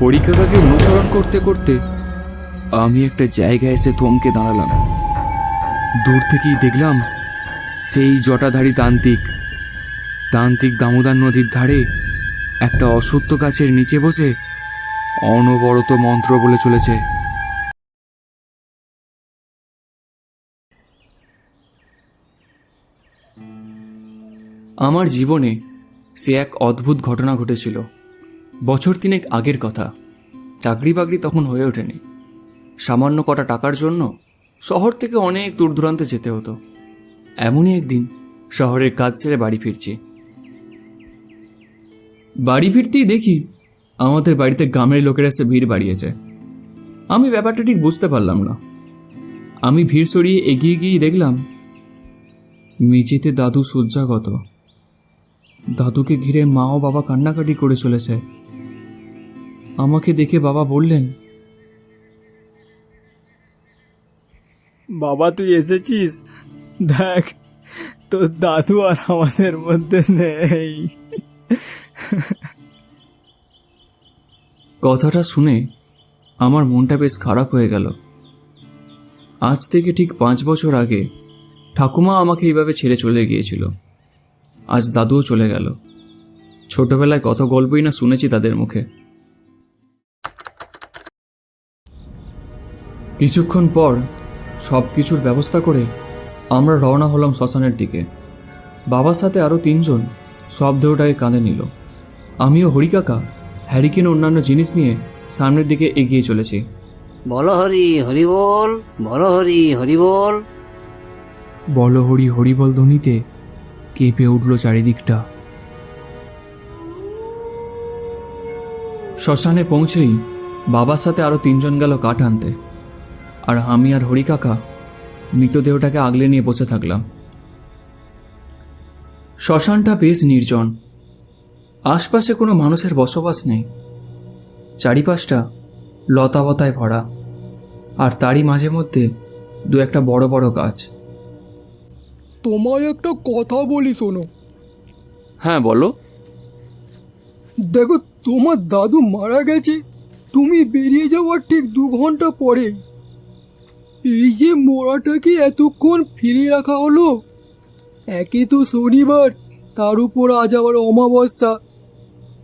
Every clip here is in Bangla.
হরিকাকাকে অনুসরণ করতে করতে আমি একটা জায়গায় এসে থমকে দাঁড়ালাম। দূর থেকেই দেখলাম সেই জটাধারী তান্ত্রিক। তান্ত্রিক দামোদর নদীর ধারে একটা অসত্য গাছের নিচে বসে অনবরত মন্ত্র বলে চলেছে। আমার জীবনে সে এক অদ্ভুত ঘটনা ঘটেছিল। বছর তিনেক আগের কথা। চাকরি বাকরি তখন হয়ে ওঠেনি। সামান্য কটা টাকার জন্য শহর থেকে অনেক দূর দূরান্তে যেতে হতো। এমনই একদিন শহরের কাজ ছেড়ে বাড়ি ফিরছি। বাড়ি ফিরতেই দেখি আমাদের বাড়িতে গ্রামের লোকেরা এসে ভিড় বাড়িয়েছে। আমি ব্যাপারটা ঠিক বুঝতে পারলাম না। আমি ভিড় সরিয়ে এগিয়ে গিয়ে দেখলাম, মেঝেতে দাদু শয্যাগত। দাদুকে ঘিরে মা ও বাবা কান্নাকাটি করে চলেছে। আমাকে দেখে বাবা বললেন বাবা তুই এসেছিস? দেখ তোর দাদু আর আমাদের মধ্যে নেই। কথাটা শুনে আমার মনটা বেশ খারাপ হয়ে গেল। আজ থেকে ঠিক পাঁচ বছর আগে ঠাকুমা আমাকে এইভাবে ছেড়ে চলে গিয়েছিল। আজ দাদুও চলে গেল। ছোটবেলায় কত গল্পই না শুনেছি তাদের মুখে। কিছুক্ষণ পর সব কিছুর ব্যবস্থা করে আমরা রওনা হলাম শ্মশানের দিকে। বাবার সাথে আরও তিনজন সব দেহটাকে কাঁধে নিল। আমিও হরিকাকা হ্যারিকেন অন্যান্য জিনিস নিয়ে সামনের দিকে এগিয়ে চলেছি। বলো হরি হরি বল বলো হরি হরি বল। বল হরি হরিবল ধ্বনিতে কেঁপে উঠল চারিদিকটা। শ্মশানে পৌঁছেই বাবার সাথে আরও তিনজন গেল কাঠ আনতে। আর আমি আর হরি কাকা মৃতদেহটাকে আগলে নিয়ে বসে থাকলাম। শ্মশানটা বেশ নির্জন। আশপাশে কোনো মানুষের বসবাস নেই। চারিপাশটা লতাবতায় ভরা। আর তারই মাঝে মধ্যে দু একটা বড় বড় গাছ। তোমায় একটা কথা বলি শোনো। হ্যাঁ বলো। দেখো তোমার দাদু মারা গেছে। তুমি বেরিয়ে যাওয়ার ঠিক দু ঘণ্টা পরে এই যে মোড়াটাকে এতক্ষণ ফিরে রাখা হলো একে তো শনিবার তার উপর আজ আবার অমাবস্যা।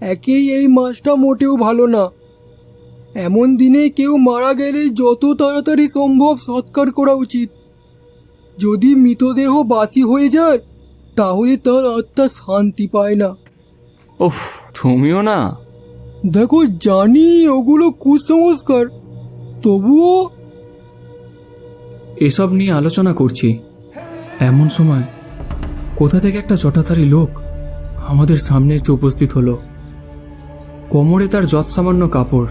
একেই এই মাছটা মোটেও ভালো না। এমন দিনে কেউ মারা গেলে যত তাড়াতাড়ি সম্ভব সৎকার করা উচিত। যদি মৃতদেহ বাসি হয়ে যায় তাহলে তার আত্মা শান্তি পায় না। ওফ তুমিও না? দেখো জানি ওগুলো কুসংস্কার তবুও এসব নিয়ে আলোচনা করছি। এমন সময় কোথা থেকে একটা জটাধারী লোক আমাদের সামনে এসে উপস্থিত হলো। কোমরে তার যৎসামান্য কাপড়,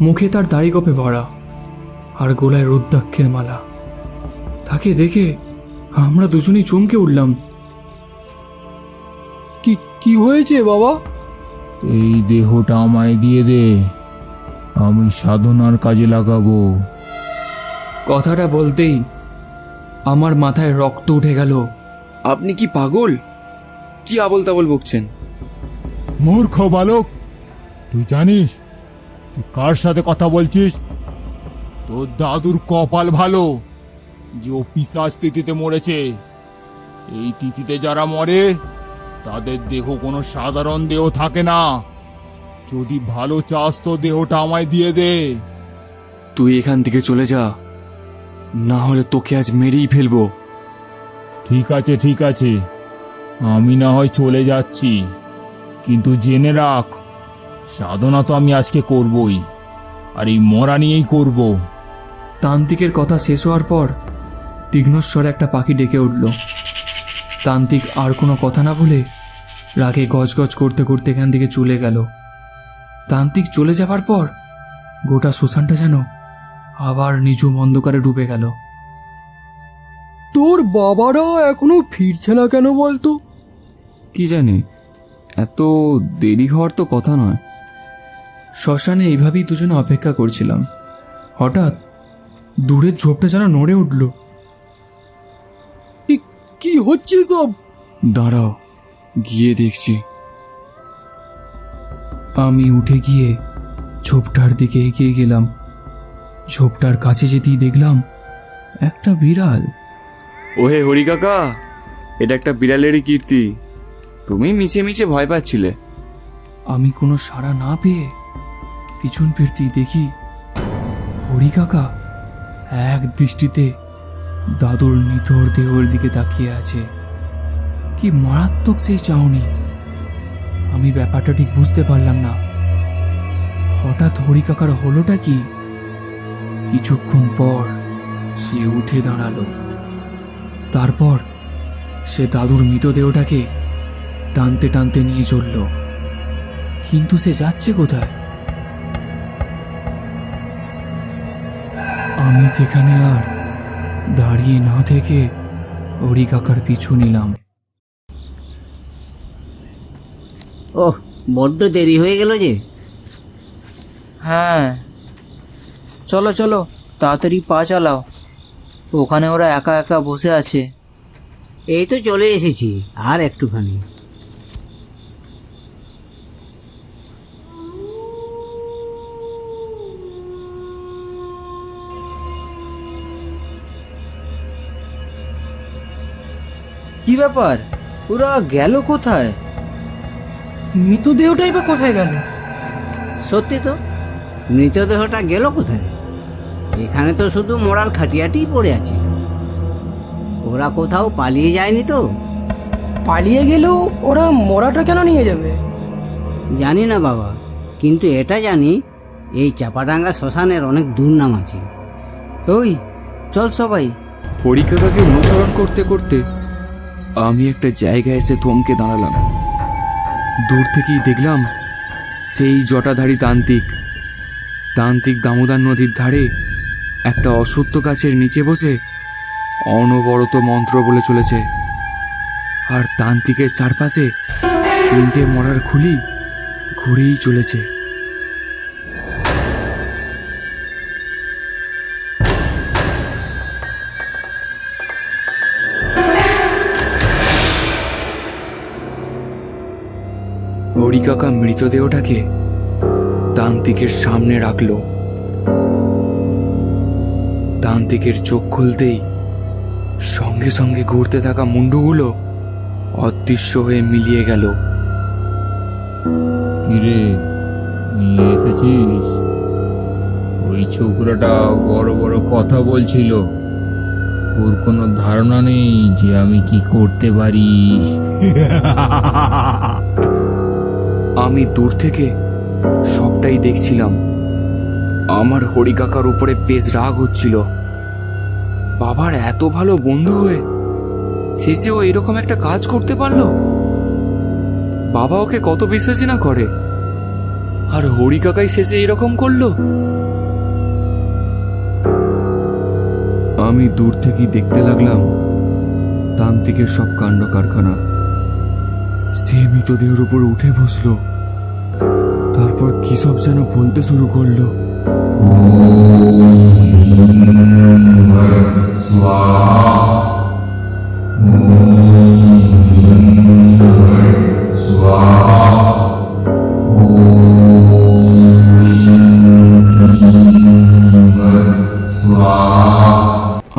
মুখে তার দাড়ি গোপে ভরা, আর গোলায় রুদ্রাক্ষের মালা। তাকে দেখে আমরা দুজনেই চমকে উঠলাম। কি কি হয়েছে বাবা? এই দেহটা আমায় দিয়ে দে। আমি সাধনার কাজে লাগাবো। কথাটা বলতেই আমার মাথায় রক্ত উঠে গেল। আপনি কি পাগল? কি আবল তাবল বকছেন? মূর্খ বালক তুই জানিস তুই কার সাথে কথা বলছিস? তোর দাদুর কপাল ভালো যে ও পিসাজ তিথিতে মরেছে। এই তিথিতে যারা মরে তাদের দেহ কোনো সাধারণ দেহ থাকে না। যদি ভালো চাস তো দেহটা আমায় দিয়ে দে। তুই এখান থেকে চলে যা। না হলে তোকে আজ মেরেই ফেলব। ঠিক আছে ঠিক আছে। আমি না হয় চলে যাচ্ছি। কিন্তু জেনে রাখ সাধনা তো আমি আজকে করবই আর এই মরা নিয়েই করব। তান্ত্রিকের কথা শেষ হওয়ার পর তীক্ষ্ণস্বরে একটা পাখি ডেকে উঠল। তান্ত্রিক আর কোনো কথা না বলে রাগে গজগজ করতে করতে এখান থেকে চলে গেল। তান্ত্রিক চলে যাবার পর গোটা শ্মশানটা যেন আবার নিঝুম অন্ধকারে ডুবে গেল। তোর বাবারা এখনও ফিরছে না কেন বলতো? কি জানি এত দেরি হওয়ার তো কথা নয়। শ্মশানে এইভাবেই দুজনে অপেক্ষা করছিলাম। হঠাৎ দূরের ঝোপটা যেন নড়ে উঠল। কি- কি হচ্ছে সব? দাঁড়াও গিয়ে দেখছি। আমি উঠে গিয়ে ঝোপটার দিকে এগিয়ে গেলাম। ঝোপটার কাছে যেতেই দেখলাম একটা বিড়াল। ওহে হরি কাকা এটা একটা বিড়ালেরই কীর্তি। তুমি মিছে মিছে ভয় পাচ্ছিলে। আমি কোনো সাড়া না পেয়ে পিছন ফিরতেই দেখি হরি কাকা এক দৃষ্টিতে দাদুর নিথর দেহর দিকে তাকিয়ে আছে। কি মারাত্মক সেই চাউনি আমি ব্যাপারটা ঠিক বুঝতে পারলাম না। হঠাৎ হরি কাকার হলোটা কি? কিছুক্ষণ পর সে উঠে দাঁড়াল। তারপর সে দাদুর মৃতদেহটাকে টানতে টানতে নিয়ে চলল। কিন্তু সে যাচ্ছে কোথায়? আমি সেখানে আর দাঁড়িয়ে না থেকে হরি কাকার পিছু নিলাম। ওহ বড্ড দেরি হয়ে গেল যে। হ্যাঁ চলো চলো তাড়াতাড়ি পা চালাও। ওখানে ওরা একা একা বসে আছে। এই তো চলে এসেছি আর একটুখানি। কি ব্যাপার? ওরা গেল কোথায়? মৃতদেহটাই বা কোথায় গেল? সত্যি তো? মৃতদেহটা গেল কোথায়? এখানে তো শুধু মরার খাটিয়াটিই পড়ে আছে। ওরা কোথাও পালিয়ে যায়নি তো। পালিয়ে গেলেও ওরা মরাটা কেন নিয়ে যাবে? জানি না বাবা কিন্তু এটা জানি এই চাপাডাঙ্গা শ্মশানের অনেক দুর্নাম আছে। ওই চল সবাই। হরিকাকাকে অনুসরণ করতে করতে আমি একটা জায়গায় এসে থমকে দাঁড়ালাম। দূর থেকেই দেখলাম সেই জটাধারী তান্ত্রিক। তান্ত্রিক দামোদর নদীর ধারে একটা অসত্য গাছের নিচে বসে অনবরত মন্ত্র বলে চলেছে। আর তান্ত্রিকের চারপাশে তিনটে মরার খুলি ঘুরেই চলেছে। হরিকাকা মৃতদেহটাকে তান্ত্রিকের সামনে রাখল। তান্ত্রিকের চোখ খুলতেই সঙ্গে সঙ্গে ঘুরতে থাকা মুন্ডুগুলো অদৃশ্য হয়ে মিলিয়ে গেল। কিরে নিয়ে এসেছিস? ওই ছোকরাটা বড় বড় কথা বলছিল। ওর কোনো ধারণা নেই যে আমি কি করতে পারি। আমি দূর থেকে সবটাই দেখছিলাম। আমার হরিকাকার উপরে বেশ রাগ হচ্ছিল। বাবার এত ভালো বন্ধু হয়ে শেষেও এরকম একটা কাজ করতে পারল? বাবা ওকে কত বিশ্বাসই না করে। আর হরিকাকাই শেষে এরকম করল? আমি দূর থেকেই দেখতে লাগলাম তান্ত্রিকের সব কাণ্ড কারখানা। সে মৃতদেহের উপর উঠে বসল। তারপর কি সব যেন বলতে শুরু করল?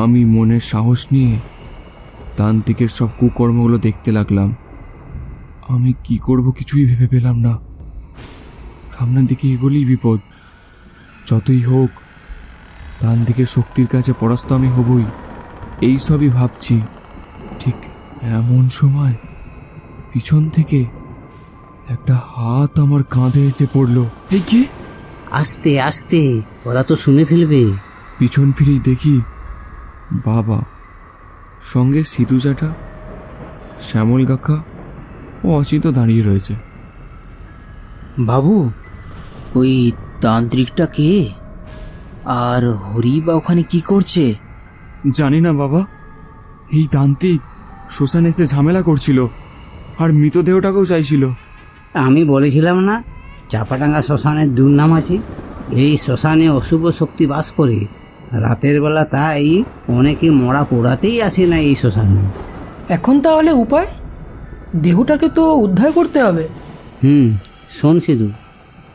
আমি মনে সাহস নিয়ে তান্ত্রিকের সব কুকর্মগুলো দেখতে লাগলাম। আমি কি করব কিছুই ভেবে পেলাম না। সামনের দিকে এগোলেই বিপদ। যতই হোক তান্ত্রিকের শক্তির কাছে পরাস্ত আমি হবই। এই সবই ভাবছি। ঠিক এমন সময় পিছন থেকে একটা হাত আমার কাঁধে এসে পড়ল। এই কে? আস্তে আস্তে ওরা তো শুনে ফেলবে। পিছন ফিরেই দেখি বাবা সঙ্গে সিধু সিধুজাটা শ্যামল কাকা ও অচিন্ত দাঁড়িয়ে রয়েছে। বাবু ওই তান্ত্রিকটা কে? আর হরি বা ওখানে কি করছে? জানি না বাবা। এই তান্ত্রিক শ্মশানে এসে ঝামেলা করছিল আর মৃতদেহটাকেও চাইছিল। আমি বলেছিলাম না চাপাডাঙ্গা শ্মশানের দুর্নাম আছে। এই শ্মশানে অশুভ শক্তি বাস করে। রাতের বেলা তাই অনেকে মরা পোড়াতেই আসে না এই শ্মশানে। এখন তাহলে উপায়? দেহটাকে তো উদ্ধার করতে হবে। হুম শোন সিধু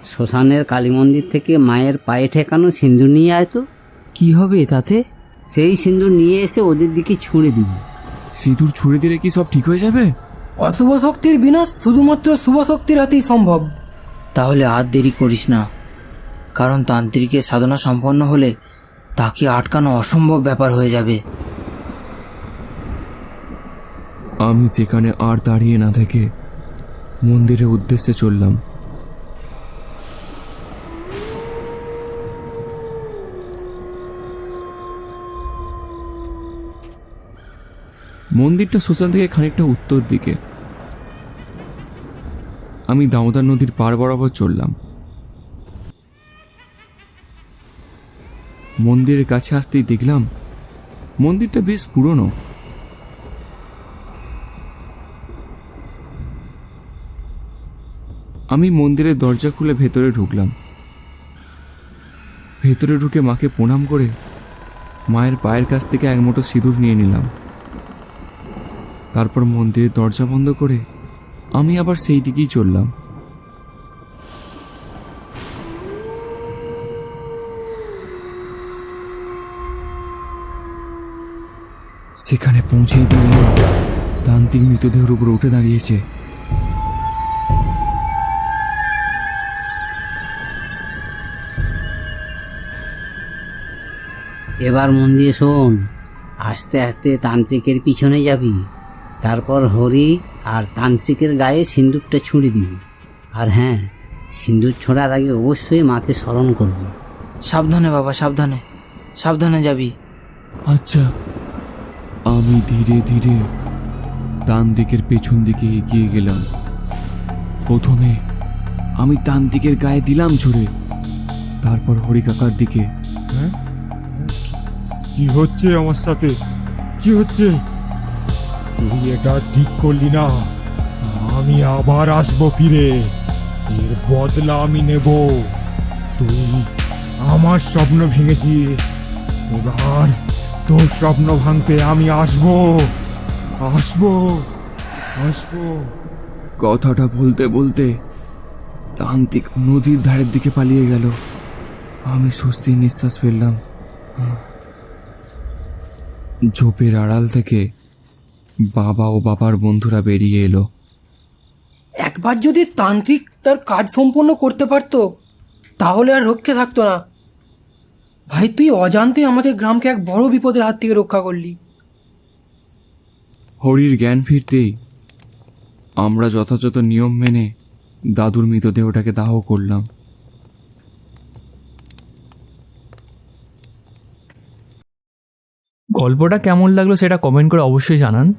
শ্মশানের কালী মন্দির থেকে মায়ের পায়ে ঠেকানো সিন্দুর নিয়ে আয় তো। কি হবে তাতে সেই সিন্দুর নিয়ে এসে ওদের দিকে ছুঁড়ে দিবি। সিঁদুর ছুঁড়ে দিলে কি সব ঠিক হয়ে যাবে? অশুভ শক্তির বিনাশ শুধুমাত্র শুভ শক্তির হাতেই সম্ভব। তাহলে আর দেরি করিস না। কারণ তান্ত্রিকের সাধনা সম্পন্ন হলে তাকে আটকানো অসম্ভব ব্যাপার হয়ে যাবে। আমি সেখানে আর দাঁড়িয়ে না থেকে মন্দিরের উদ্দেশ্যে চললাম। মন্দিরটা শ্মশান থেকে খানিকটা উত্তর দিকে। আমি দামোদর নদীর পার বরাবর চললাম। মন্দিরের কাছে আসতেই দেখলাম, মন্দিরটা বেশ পুরনো। আমি মন্দিরের দরজা খুলে ভেতরে ঢুকলাম। ভেতরে ঢুকে মাকে প্রণাম করে মায়ের পায়ের কাছ থেকে এক সিঁদুর নিয়ে নিলাম। তারপর মন্দিরের দরজা বন্ধ করে আমি আবার সেই দিকেই চললাম। সেখানে পৌঁছেই দেখলাম তান্ত্রিক মৃতদেহের উপর উঠে দাঁড়িয়েছে। এবার মন দিয়ে শোন, আস্তে আস্তে তান্ত্রিকের পিছনে যাবি। তারপর হরি আর তান্ত্রিকের গায়ে সিন্দুকটা ছুঁড়ে দিবি। আর হ্যাঁ সিন্দুর ছোড়ার আগে অবশ্যই মাকে স্মরণ করবি। সাবধানে বাবা সাবধানে। সাবধানে যাবি। আচ্ছা আমি ধীরে ধীরে তান্ত্রিকের পেছন দিকে এগিয়ে গেলাম। প্রথমে আমি তান্ত্রিকের গায়ে দিলাম ছুড়ে। তারপর হরি কাকার দিকে। কি হচ্ছে আমার সাথে? কি হচ্ছে? তুই এটা ঠিক করলি না। আমি আবার আসব ফিরে। এর বদলা আমি নেব। তুই আমার স্বপ্ন ভেঙেছিস। এবার তোর স্বপ্ন ভাঙতে আমি আসব। আসব। আসব। কথাটা বলতে বলতে তান্ত্রিক নদীর ধারের দিকে পালিয়ে গেল। আমি স্বস্তির নিঃশ্বাস ফেললাম। ঝোপের আড়াল থেকে বাবা ও বাবার বন্ধুরা বেরিয়ে এলো। একবার যদি তান্ত্রিক তার কাজ সম্পূর্ণ করতে পারতো তাহলে আর রক্ষে থাকতো না। ভাই তুই অজান্তে আমাদের গ্রামকে এক বড় বিপদের হাত থেকে রক্ষা করলি। হরির জ্ঞান ফিরতেই আমরা যথাযথ নিয়ম মেনে দাদুর মৃতদেহটাকে দাহ করলাম। গল্পটা কেমন লাগল সেটা কমেন্ট করে অবশ্যই জানান।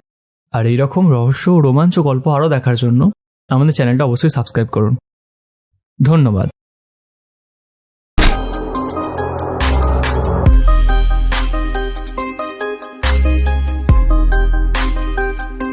আর এই রকম রহস্য ও রোমাঞ্চ গল্প আরও দেখার জন্য আমাদের চ্যানেলটা অবশ্যই সাবস্ক্রাইব করুন। ধন্যবাদ।